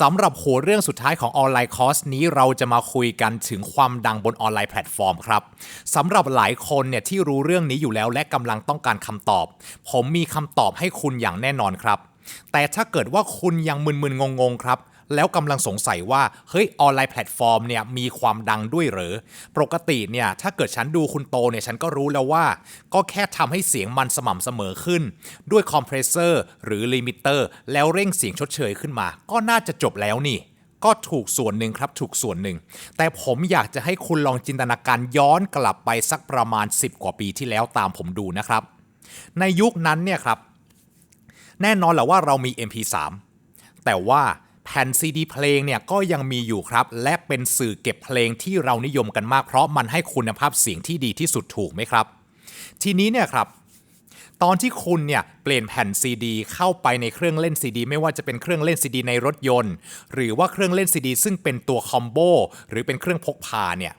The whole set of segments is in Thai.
สำหรับหัวเรื่องสุดท้ายของออนไลน์คอร์สนี้เราจะมาคุยกันถึงความดังบนออนไลน์แพลตฟอร์มครับสำหรับหลายคนเนี่ยที่รู้เรื่องนี้อยู่แล้วและกำลังต้องการคำตอบ ผมมีคำตอบให้คุณอย่างแน่นอนครับ แต่ถ้าเกิดว่าคุณยังมึนๆงงๆครับ แล้วกำลังสงสัยว่าเฮ้ยออนไลน์แพลตฟอร์มเนี่ยมีความดังด้วยหรือปกติเนี่ยถ้าเกิดฉันดูคุณโตเนี่ยฉันก็รู้แล้วว่า ก็แค่ทำให้เสียงมันสม่ำเสมอขึ้น ด้วยคอมเพรสเซอร์หรือลิมิเตอร์แล้วเร่งเสียงชดเชยขึ้นมา ก็น่าจะจบแล้วนี่ก็ถูกส่วนหนึ่งครับถูกส่วนหนึ่ง แต่ผมอยากจะให้คุณลองจินตนาการย้อนกลับไปสักประมาณ 10 กว่าปีที่แล้วตามผมดูนะครับ ในยุคนั้นเนี่ยครับ แน่นอนแหละว่าเรามี MP3 แต่ว่า แผ่นซีดีเพลงเนี่ยก็ยังมีอยู่ครับ และเป็นสื่อเก็บเพลงที่เรานิยมกันมาก เพราะมันให้คุณภาพเสียงที่ดีที่สุดถูกไหมครับ ทีนี้เนี่ยครับตอนที่คุณเนี่ยเปลี่ยนแผ่นซีดีเข้าไปในเครื่องเล่นซีดีไม่ว่าจะเป็นเครื่องเล่นซีดีในรถยนต์ หรือว่าเครื่องเล่นซีดีซึ่งเป็นตัวคอมโบหรือเป็นเครื่องพกพาเนี่ย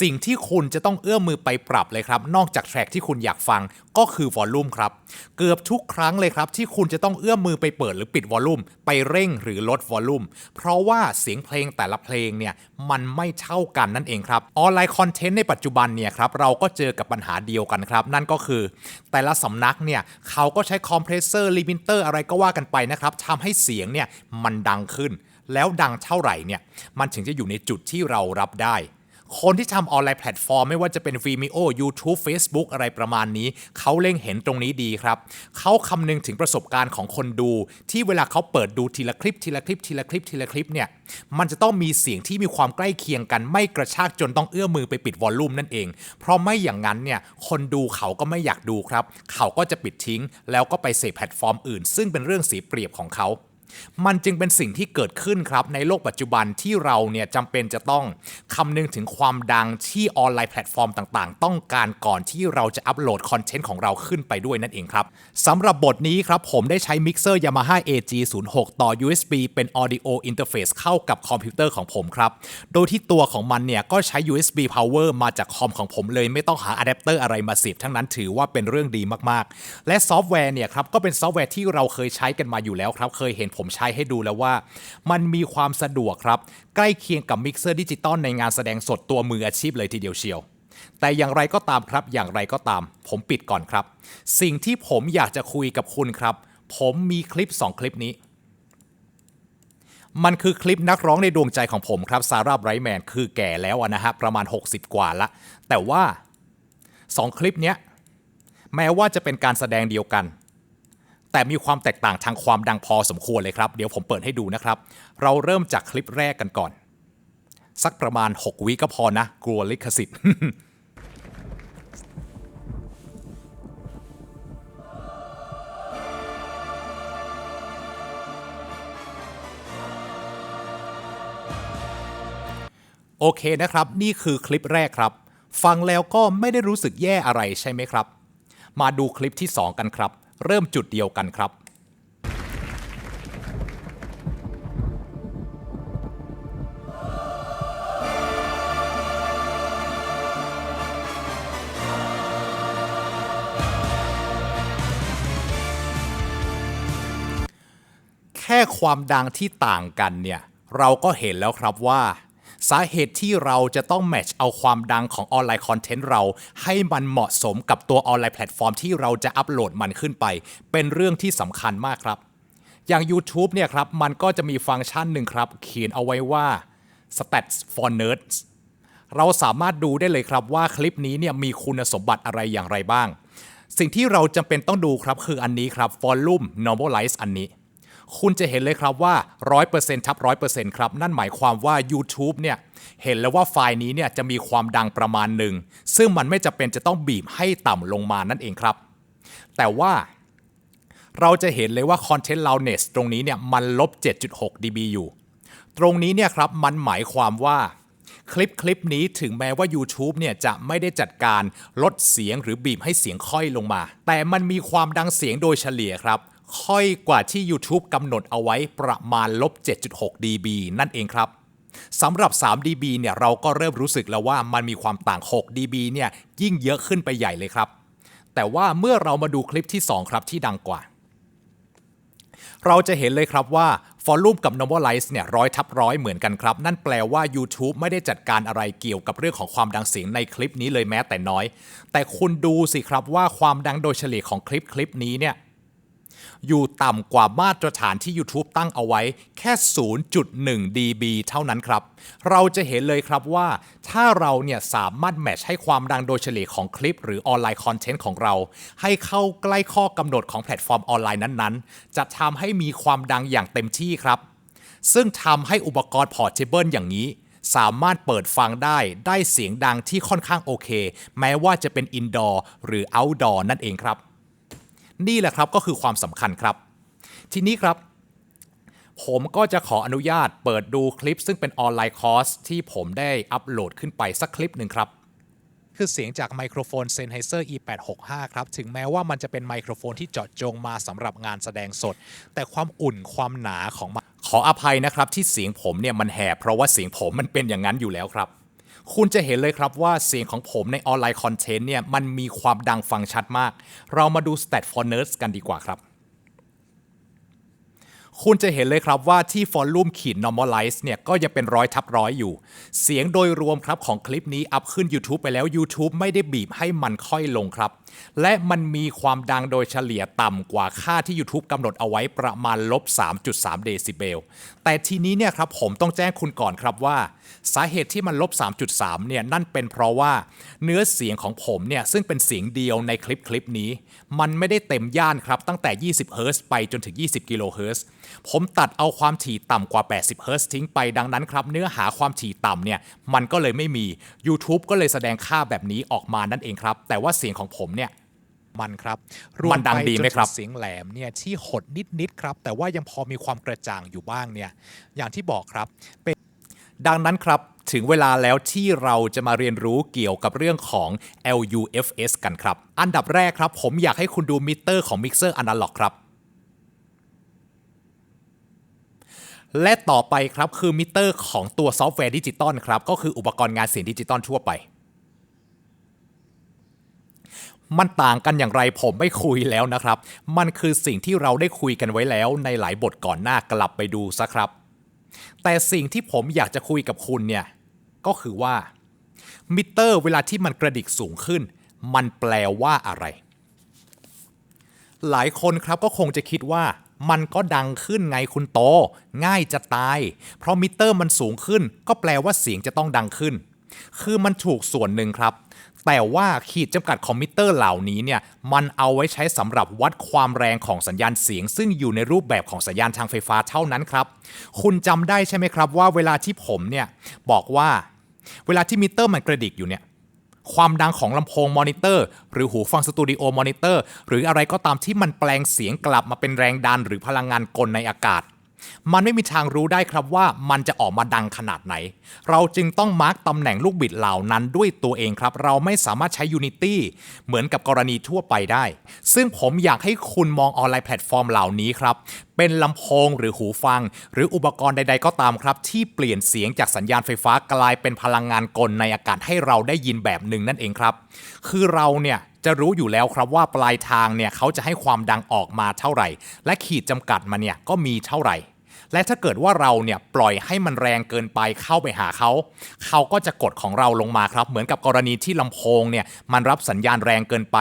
สิ่งที่คุณจะต้องเอื้อมมือไปปรับเลยครับ นอกจากแทร็กที่คุณอยากฟังก็คือวอลลุ่มครับ เกือบทุกครั้งเลยครับ ที่คุณจะต้องเอื้อมมือไปเปิดหรือปิดวอลลุ่มไปเร่งหรือลดวอลลุ่มเพราะว่าเสียงเพลงแต่ละเพลงเนี่ยมันไม่เท่ากันนั่นเองครับออนไลน์คอนเทนต์ในปัจจุบันเนี่ยครับเราก็เจอกับปัญหาเดียวกันครับ นั่นก็คือ แต่ละสำนักเนี่ยเขาก็ใช้คอมเพรสเซอร์ลิมิเตอร์อะไรก็ว่ากันไปนะครับทำให้เสียงเนี่ยมันดังขึ้น แล้วดังเท่าไหร่เนี่ยมันถึงจะอยู่ในจุดที่เรารับได้ คนที่ทำออนไลน์แพลตฟอร์ม ไม่ว่าจะเป็น Vimeo YouTube Facebook อะไรประมาณนี้ เขาเล็งเห็นตรงนี้ดีครับ เขาคำนึงถึงประสบการณ์ของคนดู ที่เวลาเขาเปิดดูทีละคลิปทีละคลิปทีละคลิปทีละคลิปเนี่ยมันจะต้องมีเสียงที่มีความใกล้เคียงกัน ไม่กระชากจนต้องเอื้อมมือไปปิดวอลลุ่มนั่นเอง เพราะไม่อย่างนั้นเนี่ยคนดูเขาก็ไม่อยากดูครับ เขาก็จะปิดทิ้ง แล้วก็ไปเสพแพลตฟอร์มอื่น ซึ่งเป็นเรื่องเสียเปรียบของเขา มันจึงเป็นสิ่งที่เกิดขึ้นครับในโลกปัจจุบันที่เราเนี่ยจำเป็นจะต้องคำนึงถึงความดังที่ออนไลน์แพลตฟอร์มต่างๆ ต้องการก่อนที่เราจะอัปโหลดคอนเทนต์ของเราขึ้นไปด้วยนั่นเองครับสำหรับบทนี้ครับผมได้ใช้มิกเซอร์ Yamaha AG06 ต่อ USB เป็น Audio Interface เข้ากับคอมพิวเตอร์ของผมครับ โดยที่ตัวของมันเนี่ยก็ใช้ USB power มาจากคอมของผมเลยไม่ต้องหาอะแดปเตอร์อะไรมาเสียบทั้งนั้นถือว่าเป็นเรื่องดีมากๆ และซอฟต์แวร์เนี่ยครับก็เป็นซอฟต์แวร์ที่เราเคยใช้กันมาอยู่แล้วครับเคยเห็นผมใช้ให้ดูแล้วว่า มันมีความสะดวกครับ ใกล้เคียงกับมิกเซอร์ดิจิตอลในงานแสดงสดตัวมืออาชีพเลยทีเดียวเชียว แต่อย่างไรก็ตามครับอย่างไรก็ตาม ผมปิดก่อนครับ สิ่งที่ผมอยากจะคุยกับคุณครับ ผมมีคลิป 2 คลิปนี้มันคือคลิปนักร้องในดวงใจของผมครับซาร่าไบรท์แมนคือแก่แล้วอะนะฮะ ประมาณ 60 กว่าละ แต่ว่า 2 คลิปเนี้ย แม้ว่าจะเป็นการแสดงเดียวกัน แต่มีความแตกต่างทางความดังพอสมควรเลยครับ เดี๋ยวผมเปิดให้ดูนะครับ เราเริ่มจากคลิปแรกกันก่อน สักประมาณ 6 วิก็พอนะ กลัวลิขสิทธิ์โอเคนะครับ นี่คือคลิปแรกครับ ฟังแล้วก็ไม่ได้รู้สึกแย่อะไรใช่ไหมครับ มาดูคลิปที่ 2 กันครับ เริ่มจุดเดียวกันครับ แค่ความดังที่ต่างกันเนี่ย เราก็เห็นแล้วครับว่า สาเหตุที่เราจะต้องแมทช์เอาความดังของออนไลน์คอนเทนต์เรา ให้มันเหมาะสมกับตัวออนไลน์แพลตฟอร์มที่เราจะอัปโหลดมันขึ้นไป เป็นเรื่องที่สำคัญมากครับ อย่าง YouTube เนี่ยครับมันก็จะมีฟังก์ชันหนึ่งครับ เขียนเอาไว้ว่า stats for nerds เราสามารถดูได้เลยครับว่าคลิปนี้เนี่ยมีคุณสมบัติอะไรอย่างไรบ้าง สิ่งที่เราจำเป็นต้องดูครับคืออันนี้ครับ volume normalize อันนี้ คุณจะเห็นเลยครับว่า 100%ทับ 100%ครับ นั่นหมายความว่า YouTube เนี่ย เห็นแล้วว่าไฟล์นี้เนี่ยจะมีความดังประมาณหนึ่ง ซึ่งมันไม่จำเป็นจะต้องบีบให้ต่ำลงมานั่นเองครับ แต่ว่าเราจะเห็นเลยว่า Content Loudness ตรงนี้เนี่ยมันลบ 7.6 dB อยู่ ตรงนี้เนี่ยครับมันหมายความว่าคลิปคลิปนี้ถึงแม้ว่า YouTube เนี่ยจะไม่ได้จัดการลดเสียงหรือบีบให้เสียงค่อยลงมา แต่มันมีความดังเสียงโดยเฉลี่ยครับ ค่อยกว่าที่ YouTube กำหนดเอาไว้ประมาณลบ 7.6 dB นั่นเองครับสำหรับ 3 dB เนี่ยเราก็เริ่มรู้สึกแล้วว่ามันมีความต่าง 6 dB เนี่ยยิ่งเยอะขึ้นไปใหญ่เลยครับ แต่ว่าเมื่อเรามาดูคลิปที่ 2 ครับที่ดังกว่า เราจะเห็นเลยครับว่าฟอลลุ่มกับ normalize เนี่ยร้อยทับร้อยเหมือนกันครับ นั่นแปลว่า YouTube ไม่ได้จัดการอะไรเกี่ยวกับเรื่องของความดังเสียงในคลิปนี้เลยแม้แต่น้อย แต่คุณดูสิครับว่าความดังโดยเฉลี่ยของคลิปคลิปนี้เนี่ย อยู่ต่ำกว่ามาตรฐานที่ YouTube ตั้งเอาไว้แค่ 0.1 dB เท่านั้นครับ เราจะเห็นเลยครับว่า ถ้าเราเนี่ยสามารถแมชให้ความดังโดยเฉลี่ยของคลิป หรือออนไลน์คอนเทนต์ของเรา ให้เข้าใกล้ข้อกำหนดของแพลตฟอร์มออนไลน์นั้นๆ จะทำให้มีความดังอย่างเต็มที่ครับ ซึ่งทำให้อุปกรณ์พอร์ตเทเบิลอย่างนี้สามารถเปิดฟังได้ได้เสียงดังที่ค่อนข้างโอเค แม้ว่าจะเป็นอินดอร์หรือเอาท์ดอร์นั่นเองครับ นี่แหละครับก็คือความสำคัญครับ ทีนี้ครับ ผมก็จะขออนุญาตเปิดดูคลิป ซึ่งเป็นออนไลน์คอร์สที่ผมได้อัปโหลดขึ้นไปสักคลิปหนึ่งครับ คือเสียงจากไมโครโฟน Sennheiser E865 ครับ ถึงแม้ว่ามันจะเป็นไมโครโฟนที่เจาะจงมาสำหรับงานแสดงสด แต่ความอุ่นความหนาของมันขออภัยนะครับที่เสียงผมเนี่ยมันแหบเพราะว่าเสียงผมมันเป็นอย่างนั้นอยู่แล้วครับ คุณจะเห็นเลยครับว่าเสียงของผมในออนไลน์คอนเทนต์เนี่ยมันมีความดังฟังชัดมาก เรามาดู Stat for Nerds กันดีกว่าครับ คุณจะเห็นเลยครับว่าที่ Volume ขีด Normalize เนี่ยก็ยังเป็นร้อยทับร้อยอยู่ เสียงโดยรวมครับของคลิปนี้อัพขึ้น YouTube ไปแล้ว YouTube ไม่ได้บีบให้มันค่อยลงครับ และมันมีความดังโดยเฉลี่ยต่ำกว่าค่าที่ YouTube กำหนดเอาไว้ประมาณลบ3.3 เดซิเบลแต่ทีนี้เนี่ยครับผมต้องแจ้งคุณก่อนครับว่า สาเหตุที่มันลบ 3.3 เนี่ยนั่นเป็นเพราะว่าเนื้อเสียงของผมเนี่ยซึ่งเป็นเสียงเดียวในคลิปคลิปนี้ มันไม่ได้เต็มย่านครับตั้งแต่ 20 เฮิรตไปจนถึง 20 กิโลเฮิรตซ์ผมตัดเอาความถี่ต่ำกว่า 80 เฮิรตทิ้งไปดังนั้นครับ เนื้อหาความถี่ต่ำเนี่ยมันก็เลยไม่มี YouTube ก็เลยแสดงค่าแบบนี้ออกมานั่นเองครับ แต่ว่าเสียงของผมเนี่ยมันครับมันดังดีไหมครับ เสียงแหลมเนี่ยที่หดนิดๆครับ แต่ว่ายังพอมีความกระจ่างอยู่บ้างเนี่ย อย่างที่บอกครับเป็น ดังนั้นครับถึงเวลาแล้วที่เราจะมาเรียนรู้เกี่ยวกับเรื่องของ LUFS กันครับ อันดับแรกครับ ผมอยากให้คุณดูมิเตอร์ของมิกเซอร์อนาล็อกครับ และต่อไปครับคือมิเตอร์ของตัวซอฟต์แวร์ดิจิตอลครับ ก็คืออุปกรณ์งานเสียงดิจิตอลทั่วไป มันต่างกันอย่างไรผมไม่คุยแล้วนะครับ มันคือสิ่งที่เราได้คุยกันไว้แล้วในหลายบทก่อนหน้ากลับไปดูซะครับ แต่สิ่งที่ผมอยากจะคุยกับคุณเนี่ย ก็คือว่า มิเตอร์เวลาที่มันกระดิกสูงขึ้น มันแปลว่าอะไร หลายคนครับก็คงจะคิดว่ามันก็ดังขึ้นไงคุณโต ง่ายจะตาย เพราะมิเตอร์มันสูงขึ้น ก็แปลว่าเสียงจะต้องดังขึ้น คือมันถูกส่วนหนึ่งครับ แต่ว่าขีดจำกัดคอมมิเตอร์เหล่านี้เนี่ยมันเอาไว้ใช้สำหรับวัดความแรงของสัญญาณเสียง ซึ่งอยู่ในรูปแบบของสัญญาณทางไฟฟ้าเท่านั้นครับ คุณจำได้ใช่ไหมครับว่าเวลาที่ผมเนี่ยบอกว่า เวลาที่มิเตอร์มันกระดิกอยู่เนี่ยความดังของลำโพงมอนิเตอร์ หรือหูฟังสตูดิโอมอนิเตอร์ หรืออะไรก็ตามที่มันแปลงเสียงกลับมาเป็นแรงดันหรือพลังงานกลในอากาศ มันไม่มีทางรู้ได้ครับว่ามันจะออกมาดังขนาดไหน เราจึงต้องมาร์กตำแหน่งลูกบิดเหล่านั้นด้วยตัวเองครับ เราไม่สามารถใช้ Unity เหมือนกับกรณีทั่วไปได้ ซึ่งผมอยากให้คุณมองออนไลน์แพลตฟอร์มเหล่านี้ครับ เป็นลำโพงหรือหูฟัง หรืออุปกรณ์ใด ๆ ก็ตามครับ ที่เปลี่ยนเสียงจากสัญญาณไฟฟ้ากลายเป็นพลังงานกลในอากาศให้เราได้ยินแบบหนึ่งนั่นเองครับ คือเราเนี่ยจะรู้อยู่แล้วครับว่าปลายทางเนี่ยเขาจะให้ความดังออกมาเท่าไหร่ และขีดจำกัดมันเนี่ยก็มีเท่าไหร่ และถ้าเกิดว่าเราเนี่ยปล่อยให้มันแรงเกินไปเข้าไปหาเขา เขาก็จะกดของเราลงมาครับ เหมือนกับกรณีที่ลำโพงเนี่ยมันรับสัญญาณแรงเกินไป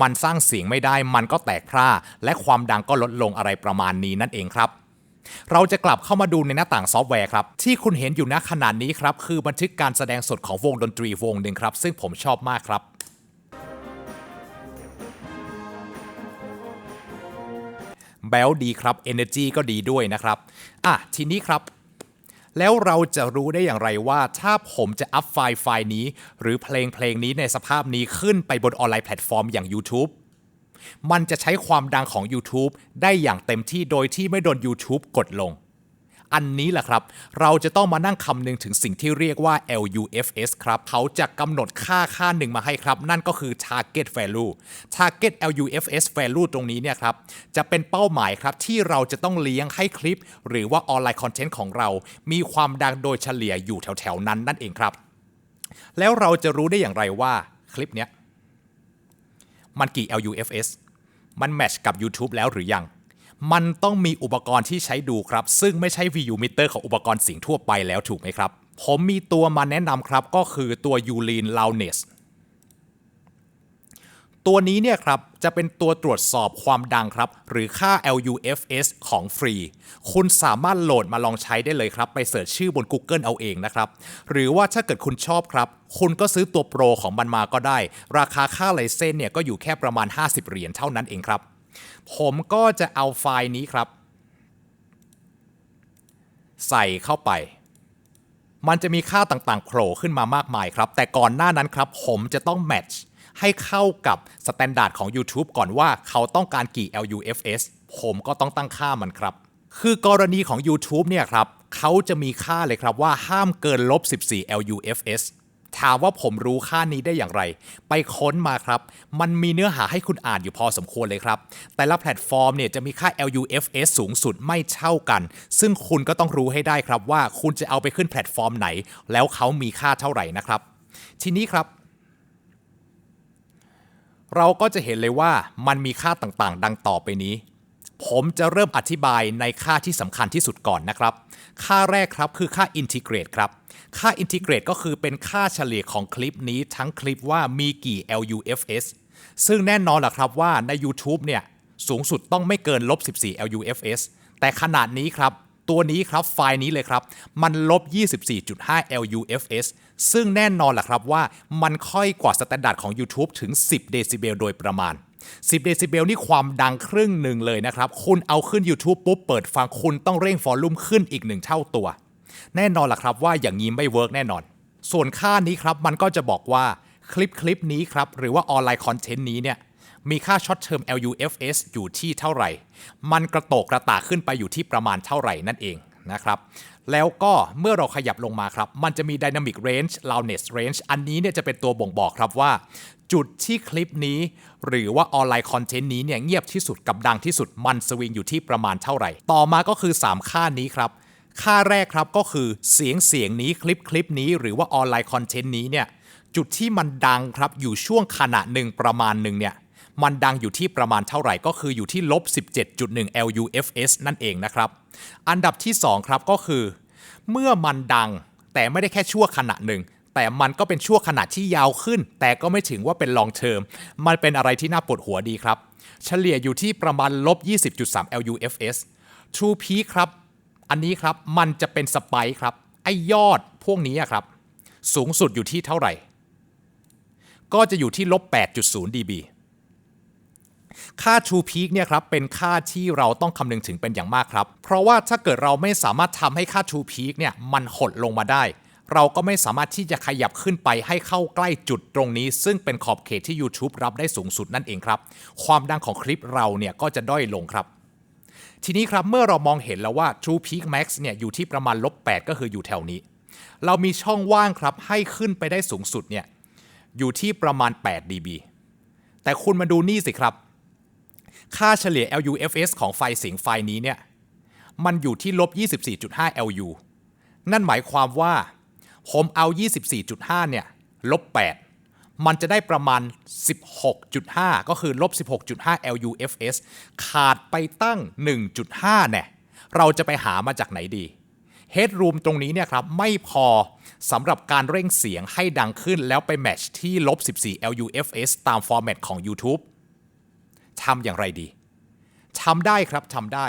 มันสร้างเสียงไม่ได้ มันก็แตกพร่า และความดังก็ลดลงอะไรประมาณนี้นั่นเองครับเราจะกลับเข้ามาดูในหน้าต่างซอฟต์แวร์ครับ ที่คุณเห็นอยู่ณขนาดนี้ครับ คือบันทึกการแสดงสดของวงดนตรีวงหนึ่งครับ ซึ่งผมชอบมากครับแบลดีครับ Energy ก็ดีด้วยนะครับ อะทีนี้ครับ แล้วเราจะรู้ได้อย่างไรว่า ถ้าผมจะอัพไฟล์ไฟล์นี้ หรือเพลงเพลงนี้ในสภาพนี้ขึ้นไปบนออนไลน์แพลตฟอร์มอย่าง YouTube มันจะใช้ความดังของ YouTube ได้อย่างเต็มที่โดยที่ไม่โดน YouTube กดลง อันนี้แหละครับ เราจะต้องมานั่งคำนึงถึงสิ่งที่เรียกว่า LUFS ครับ เขาจะกำหนดค่าค่าหนึ่งมาให้ครับ นั่นก็คือ target value target LUFS value ตรงนี้เนี่ยครับ จะเป็นเป้าหมายครับที่เราจะต้องเลี้ยงให้คลิป หรือว่าออนไลน์คอนเทนต์ของเรา มีความดังโดยเฉลี่ยอยู่แถวๆนั้นนั่นเองครับ แล้วเราจะรู้ได้อย่างไรว่าคลิปเนี้ยมันกี่ LUFS มันแมทช์กับ YouTube แล้วหรือยัง มันต้องมีอุปกรณ์ที่ใช้ดูครับ ซึ่งไม่ใช่ VU meter ของอุปกรณ์เสียงทั่วไปแล้วถูกไหมครับ ผมมีตัวมาแนะนำครับก็คือตัว u l i n Loudness ตัวนี้เนี่ยครับ จะเป็นตัวตรวจสอบความดังครับ หรือค่า LUFS ของฟรี คุณสามารถโหลดมาลองใช้ได้เลยครับ ไปเสิร์ชชื่อบน Google เอาเองนะครับ หรือว่าถ้าเกิดคุณชอบครับ คุณก็ซื้อตัวโปรของมันมาก็ได้ ราคาค่าไลเซนเนี่ยก็อยู่แค่ประมาณ 50 เหรียญเท่านั้นเองครับ ผมก็จะเอาไฟล์นี้ครับ ใส่เข้าไป มันจะมีค่าต่างๆโผล่ขึ้นมามากมายครับ แต่ก่อนหน้านั้นครับ ผมจะต้องแมทช์ให้เข้ากับสแตนดาร์ดของ YouTube ก่อนว่าเขาต้องการกี่ LUFS ผมก็ต้องตั้งค่ามันครับ คือกรณีของ YouTube เนี่ยครับเขาจะมีค่าเลยครับว่าห้ามเกินลบ 14 LUFS ถามว่าผมรู้ค่านี้ได้อย่างไร ไปค้นมาครับ มันมีเนื้อหาให้คุณอ่านอยู่พอสมควรเลยครับ แต่ละแพลตฟอร์มเนี่ยจะมีค่า LUFS สูงสุดไม่เท่ากัน ซึ่งคุณก็ต้องรู้ให้ได้ครับว่าคุณจะเอาไปขึ้นแพลตฟอร์มไหน แล้วเขามีค่าเท่าไหร่นะครับ ทีนี้ครับ เราก็จะเห็นเลยว่ามันมีค่าต่างๆ ดังต่อไปนี้ ผมจะเริ่มอธิบายในค่าที่สำคัญที่สุดก่อนนะครับ ค่าแรกครับคือค่า integrate ครับ ค่า integrate ก็คือเป็นค่าเฉลี่ยของคลิปนี้ทั้งคลิปว่ามีกี่ LUFS ซึ่งแน่นอนแหละครับว่าใน YouTube เนี่ยสูงสุดต้องไม่เกินลบ 14 LUFS แต่ขนาดนี้ครับตัวนี้ครับไฟล์นี้เลยครับ มันลบ 24.5 LUFS ซึ่งแน่นอนแหละครับว่ามันค่อยกว่าสแตนดาร์ดของ YouTube ถึง 10 เดซิเบลโดยประมาณ 10 เดซิเบลนี่ความดังครึ่งหนึ่งเลยนะครับ คุณเอาขึ้น YouTube ปุ๊บเปิดฟังคุณต้องเร่งฟอลลุ่มขึ้นอีกหนึ่งเท่าตัว แน่นอนล่ะครับว่าอย่างนี้ไม่เวิร์กแน่นอน ส่วนค่านี้ครับมันก็จะบอกว่าคลิปคลิปนี้ครับหรือว่าออนไลน์คอนเทนต์นี้เนี่ยมีค่า Short Term LUFS อยู่ที่เท่าไหร่ มันกระโตกกระตากขึ้นไปอยู่ที่ประมาณเท่าไหร่นั่นเองนะครับ แล้วก็เมื่อเราขยับลงมาครับ มันจะมี Dynamic Range Loudness Range อันนี้เนี่ยจะเป็นตัวบ่งบอกครับว่า จุดที่คลิปนี้ หรือว่าออนไลน์คอนเทนต์นี้เนี่ยเงียบที่สุดกับดังที่สุดมันสวิงอยู่ที่ประมาณเท่าไหร่ ต่อมาก็คือ 3 ค่านี้ครับ ค่าแรกครับก็คือเสียงเสียงนี้คลิปคลิปนี้ หรือว่าออนไลน์คอนเทนต์นี้เนี่ยจุดที่มันดังครับอยู่ช่วงขณะหนึ่งประมาณหนึ่งเนี่ย มันดังอยู่ที่ประมาณเท่าไหร่ก็คืออยู่ที่ลบ 17.1 LUFS นั่นเองนะครับ อันดับที่ 2 ครับก็คือ เมื่อมันดังแต่ไม่ได้แค่ชั่วขณะหนึ่ง แต่มันก็เป็นชั่วขณะที่ยาวขึ้น แต่ก็ไม่ถึงว่าเป็นลองเทอมมันเป็นอะไรที่น่าปวดหัวดีครับ เฉลี่ยอยู่ที่ประมาณลบ 20.3 LUFS True Peak ครับ อันนี้ครับมันจะเป็นสไปค์ครับไอยอดพวกนี้ครับ สูงสุดอยู่ที่เท่าไหร่ ก็จะอยู่ที่ลบ 8.0 dB ค่า True Peak เนี่ยครับเป็นค่าที่เราต้องคำนึงถึงเป็นอย่างมากครับ เพราะว่าถ้าเกิดเราไม่สามารถทำให้ค่า True Peak เนี่ยมันหดลงมาได้ เราก็ไม่สามารถที่จะขยับขึ้นไปให้เข้าใกล้จุดตรงนี้ ซึ่งเป็นขอบเขตที่ YouTube รับได้สูงสุดนั่นเองครับ ความดังของคลิปเราเนี่ยก็จะด้อยลงครับทีนี้ครับเมื่อเรามองเห็นแล้วว่า True Peak Max เนี่ยอยู่ที่ประมาณลบ8ก็คืออยู่แถวนี้ เรามีช่องว่างครับให้ขึ้นไปได้สูงสุดเนี่ยอยู่ที่ประมาณ 8 dB แต่คุณมาดูนี่สิครับ ค่าเฉลี่ย LUFS ของไฟเสียงไฟนี้เนี่ยมันอยู่ที่ลบ 24.5 LU นั่นหมายความว่า ผมเอา 24.5 เนี่ยลบ 8 มันจะได้ประมาณ 16.5 ก็คือลบ 16.5 LUFS ขาดไปตั้ง 1.5 เนี่ย เราจะไปหามาจากไหนดี Headroom ตรงนี้เนี่ยครับไม่พอสำหรับการเร่งเสียงให้ดังขึ้นแล้วไปแมทช์ที่ลบ 14 LUFS ตามฟอร์แมตของ YouTube ทำอย่างไรดีทำได้ครับทำได้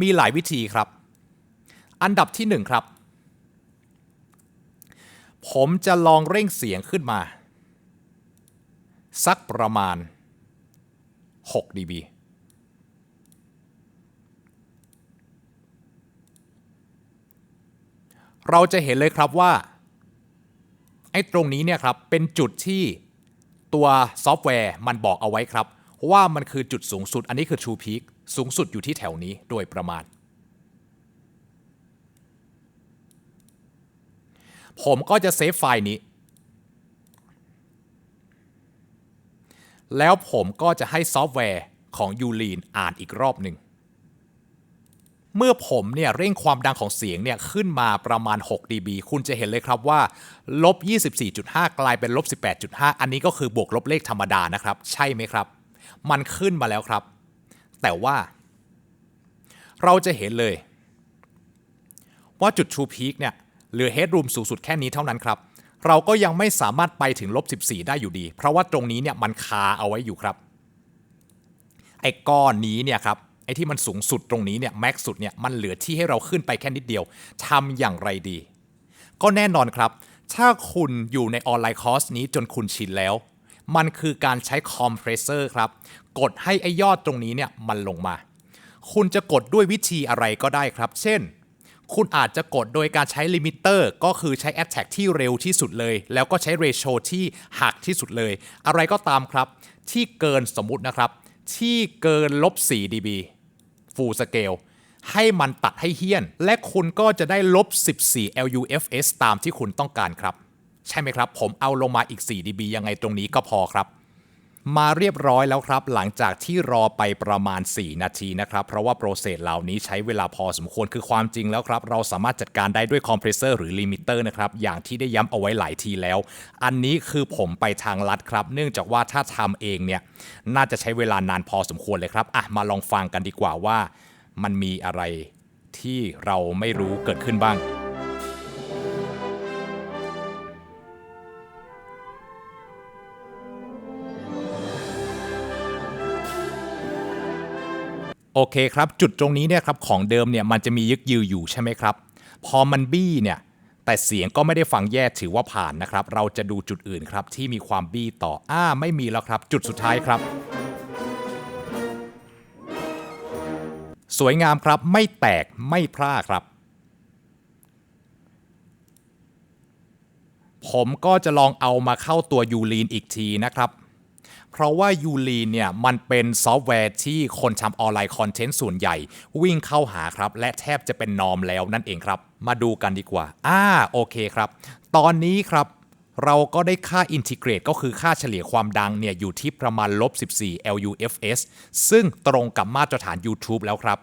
มีหลายวิธีครับ อันดับที่หนึ่งครับ ผมจะลองเร่งเสียงขึ้นมา สักประมาณ 6 dB เราจะเห็นเลยครับว่า ไอ้ตรงนี้เนี่ยครับ เป็นจุดที่ ตัวซอฟต์แวร์มันบอกเอาไว้ครับ ว่ามันคือจุดสูงสุด อันนี้คือ True Peak สูงสุดอยู่ที่แถวนี้โดยประมาณ ผมก็จะเซฟไฟล์นี้ แล้วผมก็จะให้ซอฟต์แวร์ของ u l e a n อ่านอีกรอบหนึ่ง เมื่อผมเนี่ยเร่งความดังของเสียงเนี่ยขึ้นมาประมาณ 6 dB คุณจะเห็นเลยครับว่าลบ 24.5 กลายเป็นลบ 18.5 อันนี้ก็คือบวกลบเลขธรรมดานะครับ ใช่ไหมครับ มันขึ้นมาแล้วครับ แต่ว่า เราจะเห็นเลย ว่าจุด True Peak เนี่ยเหลือ Headroom สูงสุดแค่นี้เท่านั้นครับ เราก็ยังไม่สามารถไปถึงลบ 14 ได้อยู่ดี เพราะว่าตรงนี้เนี่ยมันคาเอาไว้อยู่ครับ ไอ้ก้อนนี้เนี่ยครับ ไอ้ที่มันสูงสุดตรงนี้เนี่ยแม็กสุดเนี่ยมันเหลือที่ให้เราขึ้นไปแค่นิดเดียวทำอย่างไรดี ก็แน่นอนครับ ถ้าคุณอยู่ในออนไลน์คอร์สนี้จนคุณชินแล้ว มันคือการใช้คอมเพรสเซอร์ครับ กดให้ไอ้ยอดตรงนี้เนี่ยมันลงมา คุณจะกดด้วยวิธีอะไรก็ได้ครับ เช่น คุณอาจจะกดโดยการใช้ลิมิเตอร์ก็คือใช้ Attack ที่เร็วที่สุดเลย แล้วก็ใช้เรโชที่หักที่สุดเลย อะไรก็ตามครับ ที่เกินสมมุตินะครับ ที่เกินลบ4 dB full scale ให้มันตัดให้เฮี้ยน และคุณก็จะได้ลบ 14 LUFS ตามที่คุณต้องการครับ ใช่ไหมครับ ผมเอาลงมาอีก 4 dB ยังไงตรงนี้ก็พอครับ มาเรียบร้อยแล้วครับ หลังจากที่รอไปประมาณ 4 นาทีนะครับ เพราะว่าโปรเซสเหล่านี้ใช้เวลาพอสมควรคือความจริงแล้วครับ เราสามารถจัดการได้ด้วยคอมเพรสเซอร์หรือลิมิเตอร์นะครับ อย่างที่ได้ย้ำเอาไว้หลายทีแล้ว อันนี้คือผมไปทางลัดครับ เนื่องจากว่าถ้าทำเองเนี่ย น่าจะใช้เวลานานพอสมควรเลยครับอะมาลองฟังกันดีกว่าว่า มันมีอะไรที่เราไม่รู้เกิดขึ้นบ้าง โอเคครับ จุดตรงนี้เนี่ยครับของเดิมเนี่ยมันจะมียึกยืออยู่ใช่ไหมครับ พอมันบี้เนี่ยแต่เสียงก็ไม่ได้ฟังแย่ถือว่าผ่านนะครับ เราจะดูจุดอื่นครับที่มีความบี้ต่ออ่าไม่มีแล้วครับ จุดสุดท้ายครับ สวยงามครับไม่แตกไม่พร่าครับ ผมก็จะลองเอามาเข้าตัวยูลีนอีกทีนะครับ เพราะว่ายูลีเนี่ยมันเป็นซอฟต์แวร์ที่คนทำออนไลน์คอนเทนต์ส่วนใหญ่ วิ่งเข้าหาครับ และแทบจะเป็นนอมแล้วนั่นเองครับ มาดูกันดีกว่า อ่าโอเคครับ ตอนนี้ครับเราก็ได้ค่าอินทิเกรตก็คือค่าเฉลี่ยความดังเนี่ยอยู่ที่ประมาณลบ14 LUFS ซึ่งตรงกับมาตรฐาน YouTube แล้วครับ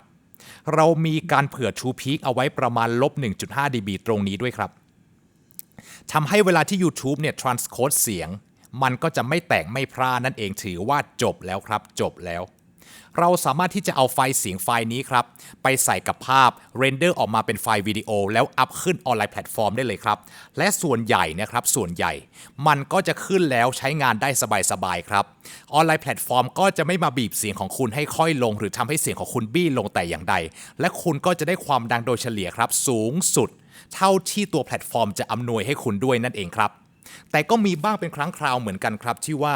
เรามีการเผื่อ True Peak เอาไว้ประมาณลบ1.5 dB ตรงนี้ด้วยครับทำให้เวลาที่ YouTube เนี่ย transcode เสียง มันก็จะไม่แตกไม่พร่านั่นเองถือว่าจบแล้วครับ จบแล้ว เราสามารถที่จะเอาไฟล์เสียงไฟล์นี้ครับ ไปใส่กับภาพเรนเดอร์ออกมาเป็นไฟล์วิดีโอ แล้วอัพขึ้นออนไลน์แพลตฟอร์มได้เลยครับ และส่วนใหญ่นะครับส่วนใหญ่ มันก็จะขึ้นแล้วใช้งานได้สบายๆครับ ออนไลน์แพลตฟอร์มก็จะไม่มาบีบเสียงของคุณให้ค่อยลง หรือทำให้เสียงของคุณบี้ลงแต่อย่างใด และคุณก็จะได้ความดังโดยเฉลี่ยครับ สูงสุด เท่าที่ตัวแพลตฟอร์มจะอำนวยให้คุณด้วยนั่นเองครับ แต่ก็มีบ้างเป็นครั้งคราวเหมือนกันครับที่ว่า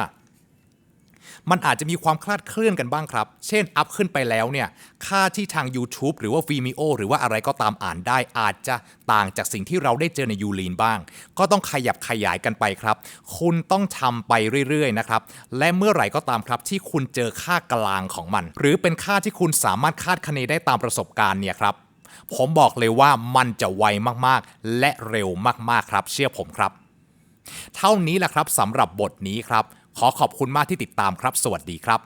มันอาจจะมีความคลาดเคลื่อนกันบ้างครับ เช่นอัพขึ้นไปแล้วเนี่ย ค่าที่ทาง YouTube หรือว่า Vimeo หรือว่าอะไรก็ตามอ่านได้ อาจจะต่างจากสิ่งที่เราได้เจอในยูลีนบ้าง ก็ต้องขยับขยายกันไปครับ คุณต้องทำไปเรื่อยๆนะครับ และเมื่อไหร่ก็ตามครับที่คุณเจอค่ากลางของมัน หรือเป็นค่าที่คุณสามารถคาดคะเนได้ตามประสบการณ์เนี่ยครับผมบอกเลยว่ามันจะไวมากๆ และเร็วมากๆครับ เชื่อผมครับ เท่านี้แหละครับสำหรับบทนี้ครับ ขอขอบคุณมากที่ติดตามครับ สวัสดีครับ